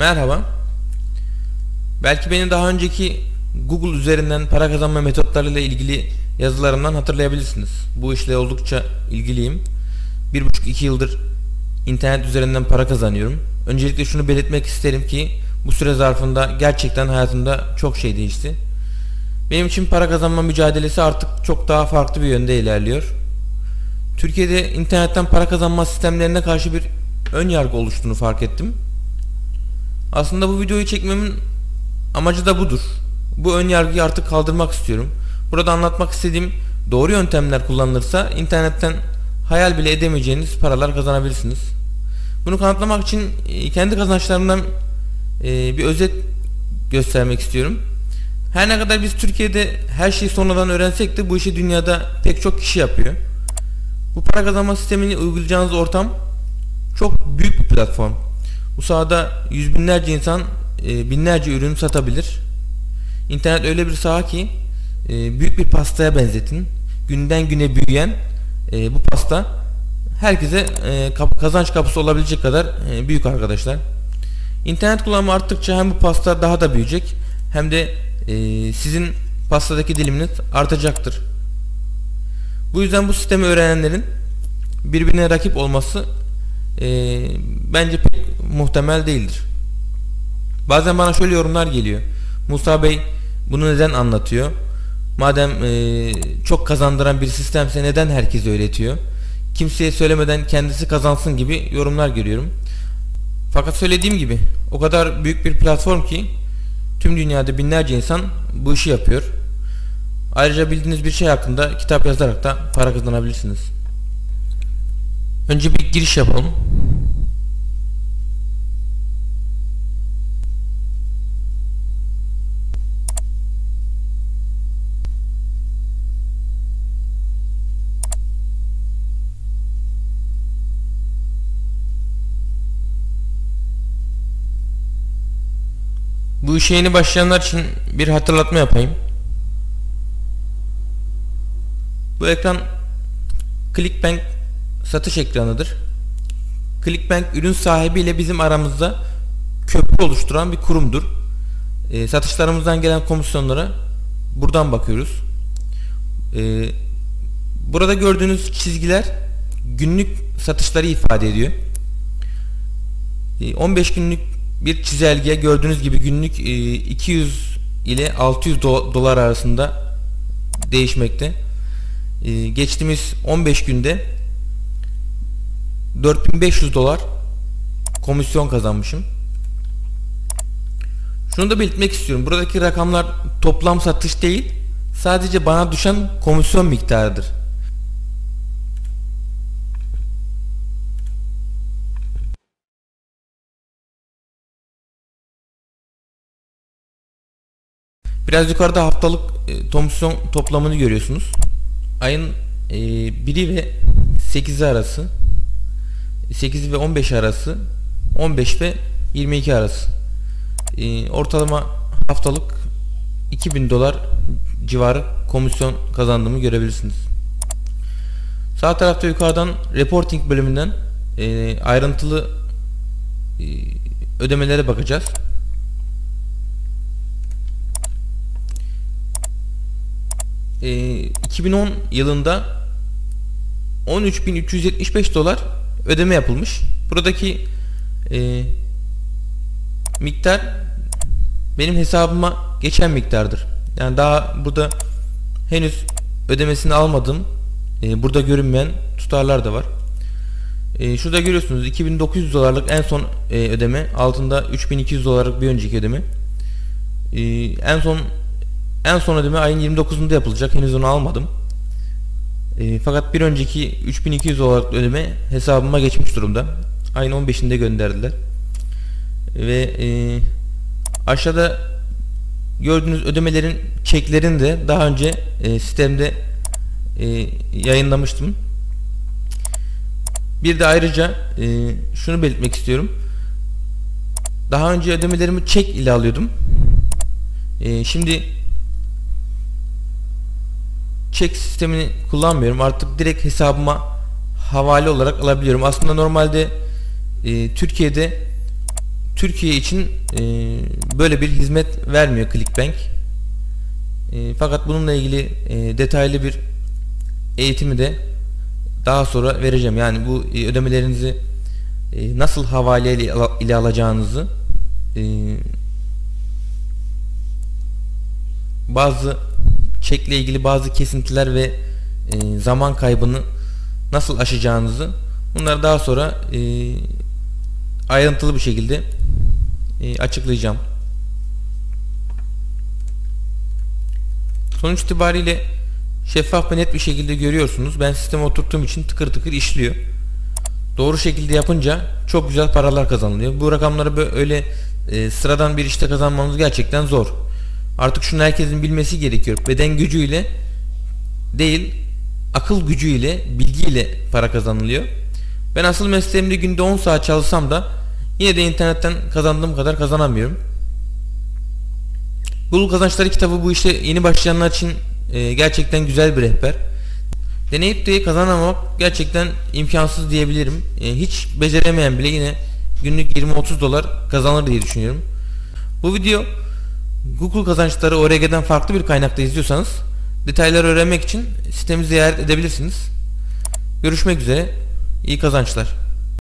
Merhaba. Belki beni daha önceki Google üzerinden para kazanma metotlarıyla ilgili yazılarımdan hatırlayabilirsiniz. Bu işle oldukça ilgiliyim. Bir buçuk iki yıldır internet üzerinden para kazanıyorum. Öncelikle şunu belirtmek isterim ki bu süre zarfında gerçekten hayatımda çok şey değişti. Benim için para kazanma mücadelesi artık çok daha farklı bir yönde ilerliyor. Türkiye'de internetten para kazanma sistemlerine karşı bir ön yargı oluştuğunu fark ettim. Aslında bu videoyu çekmemin amacı da budur. Bu ön yargıyı artık kaldırmak istiyorum. Burada anlatmak istediğim doğru yöntemler kullanılırsa internetten hayal bile edemeyeceğiniz paralar kazanabilirsiniz. Bunu kanıtlamak için e, kendi kazançlarımdan e, bir özet göstermek istiyorum. Her ne kadar biz Türkiye'de her şeyi sonradan öğrensek de bu işi dünyada pek çok kişi yapıyor. Bu para kazanma sistemini uygulayacağınız ortam çok büyük bir platform. Bu sahada yüz binlerce insan e, binlerce ürün satabilir. İnternet öyle bir saha ki e, büyük bir pastaya benzetin. Günden güne büyüyen e, bu pasta herkese kazanç kapısı olabilecek kadar büyük arkadaşlar. İnternet kullanımı arttıkça hem bu pasta daha da büyüyecek hem de sizin pastadaki diliminiz artacaktır. Bu yüzden bu sistemi öğrenenlerin birbirine rakip olması e, bence muhtemel değildir. Bazen bana şöyle yorumlar geliyor. Musa Bey bunu neden anlatıyor? Madem e, çok kazandıran bir sistemse neden herkes öğretiyor? Kimseye söylemeden kendisi kazansın gibi yorumlar görüyorum. Fakat söylediğim gibi o kadar büyük bir platform ki tüm dünyada binlerce insan bu işi yapıyor. Ayrıca bildiğiniz bir şey hakkında kitap yazarak da para kazanabilirsiniz. Önce bir giriş yapalım. Bu işe yeni başlayanlar için bir hatırlatma yapayım. Bu ekran Clickbank satış ekranıdır. Clickbank ürün sahibi ile bizim aramızda köprü oluşturan bir kurumdur. E, satışlarımızdan gelen komisyonlara buradan bakıyoruz. E, burada gördüğünüz çizgiler günlük satışları ifade ediyor. E, 15 günlük bir çizelge gördüğünüz gibi günlük e, 200 ile 600 do dolar arasında değişmekte. E, geçtiğimiz 15 günde 4500 dolar komisyon kazanmışım. Şunu da belirtmek istiyorum. Buradaki rakamlar toplam satış değil, sadece bana düşen komisyon miktarıdır. Biraz yukarıda haftalık e, komisyon toplamını görüyorsunuz. Ayın e, 1'i ve 8'i arası 8 ve 15 arası 15 ve 22 arası e, ortalama haftalık 2000 dolar civarı komisyon kazandığımı görebilirsiniz. Sağ tarafta yukarıdan reporting bölümünden e, ayrıntılı e, ödemelere bakacağız. E, 2010 yılında 13.375 dolar ödeme yapılmış. Buradaki e, miktar benim hesabıma geçen miktardır. Yani daha burada henüz ödemesini almadım. E, burada görünmeyen tutarlar da var. E, şurada görüyorsunuz 2900 dolarlık en son e, ödeme. Altında 3200 dolarlık bir önceki ödeme. E, en son en son ödeme ayın 29'unda yapılacak. Henüz onu almadım. E, fakat bir önceki 3200 olarak ödeme hesabıma geçmiş durumda. Ayın 15'inde gönderdiler. Ve e, aşağıda gördüğünüz ödemelerin çeklerini de daha önce e, sistemde e, yayınlamıştım. Bir de ayrıca e, şunu belirtmek istiyorum. Daha önce ödemelerimi çek ile alıyordum. E, şimdi çek sistemini kullanmıyorum. Artık direkt hesabıma havale olarak alabiliyorum. Aslında normalde e, Türkiye'de Türkiye için e, böyle bir hizmet vermiyor Clickbank. E, fakat bununla ilgili e, detaylı bir eğitimi de daha sonra vereceğim. Yani bu e, ödemelerinizi e, nasıl havale ile, ile alacağınızı e, bazı çekle ilgili bazı kesintiler ve e, zaman kaybını nasıl aşacağınızı bunları daha sonra e, ayrıntılı bir şekilde e, açıklayacağım. Sonuç itibariyle şeffaf ve net bir şekilde görüyorsunuz. Ben sisteme oturttuğum için tıkır tıkır işliyor. Doğru şekilde yapınca çok güzel paralar kazanılıyor. Bu rakamları böyle e, sıradan bir işte kazanmamız gerçekten zor. Artık şunu herkesin bilmesi gerekiyor. Beden gücüyle değil, akıl gücüyle, bilgiyle para kazanılıyor. Ben asıl mesleğimde günde 10 saat çalışsam da yine de internetten kazandığım kadar kazanamıyorum. Google Kazançları kitabı bu işe yeni başlayanlar için e, gerçekten güzel bir rehber. Deneyip de kazanamamak gerçekten imkansız diyebilirim. E, hiç beceremeyen bile yine günlük 20-30 dolar kazanır diye düşünüyorum. Bu video Google kazançları ORG'den farklı bir kaynakta izliyorsanız detayları öğrenmek için sitemizi ziyaret edebilirsiniz. Görüşmek üzere. İyi kazançlar.